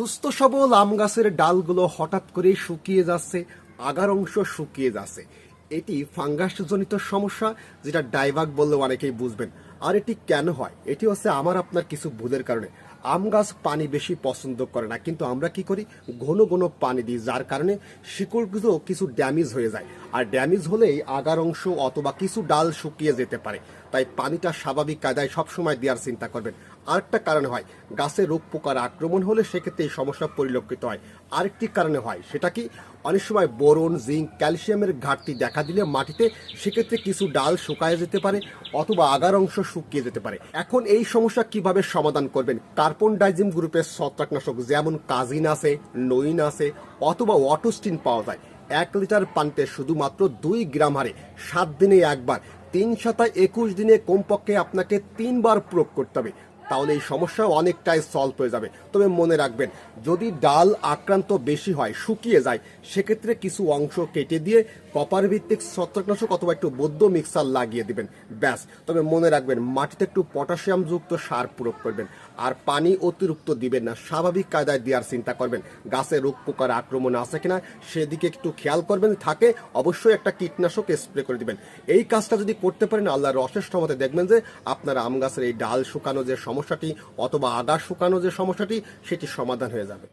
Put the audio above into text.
সুস্থ সবল আম গাছের ডালগুলো হঠাৎ করে শুকিয়ে যাচ্ছে, আগার অংশ শুকিয়ে যাচ্ছে। এটি ফাঙ্গাসজনিত সমস্যা, যেটা ডাইভাগ বললে অনেকেই বুঝবেন। আর এটি কেন হয়? এটি হচ্ছে আমার আপনার কিছু ভুলের কারণে। আম গাছ পানি বেশি পছন্দ করে না, কিন্তু আমরা কি করি? ঘন ঘন পানি দিই, যার কারণে শিকড়গুলো কিছু ড্যামেজ হয়ে যায়। আর ড্যামেজ হলেই আগার অংশ অথবা কিছু ডাল শুকিয়ে যেতে পারে। তাই পানিটা স্বাভাবিক কায়দায় সবসময় দেওয়ার চিন্তা করবেন। আরেকটা কারণে হয়, গাছে রোগ পোকার আক্রমণ হলে সেক্ষেত্রে এই সমস্যা পরিলক্ষিত হয়। আরেকটি কারণে হয়, সেটা কি? অনেক সময় বোরন, জিঙ্ক, ক্যালসিয়ামের ঘাটতি দেখা দিলে মাটিতে সেক্ষেত্রে কিছু ডাল শুকায় যেতে পারে অথবা আগার অংশ শুকিয়ে যেতে পারে। এখন এই সমস্যা কীভাবে সমাধান করবেন? কার্বন ডাইজিম গ্রুপের ছত্রাকনাশক যেমন কাজিন আছে, নইন আছে, অথবা অটোস্টিন পাওয়া যায়। এক লিটার পানিতে শুধুমাত্র দুই গ্রাম হারে সাত দিনে একবার, তিন সাতায় একুশ দিনে কমপক্ষে আপনাকে তিনবার প্রয়োগ করতে হবে। তাহলে এই সমস্যা অনেকটাই সলভ হয়ে যাবে। তবে মনে রাখবেন, যদি ডাল আক্রান্ত বেশি হয়, শুকিয়ে যায়, সেক্ষেত্রে কিছু অংশ কেটে দিয়ে কপার ভিত্তিক ছত্রাকনাশক অথবা একটু বৌদ্ধ মিক্সার লাগিয়ে দিবেন। ব্যাস। তবে মনে রাখবেন, মাটিতে একটু পটাশিয়াম যুক্ত সার প্রয়োগ করবেন। আর পানি অতিরিক্ত দিবেন না, স্বাভাবিক কায়দায় দেওয়ার চিন্তা করবেন। গাছে রোগ পোকার আক্রমণ আছে কিনা, সেদিকে একটু খেয়াল করবেন। থাকে, অবশ্যই একটা কীটনাশক স্প্রে করে দিবেন। এই কাজটা যদি করতে পারেন, আল্লাহর অশেষ মতে দেখবেন যে, আপনার আম গাছের এই ডাল শুকানো যে সমস্যাটি অথবা আদা শুকানো যে সমস্যাটি সেটি সমাধান হয়ে যাবে।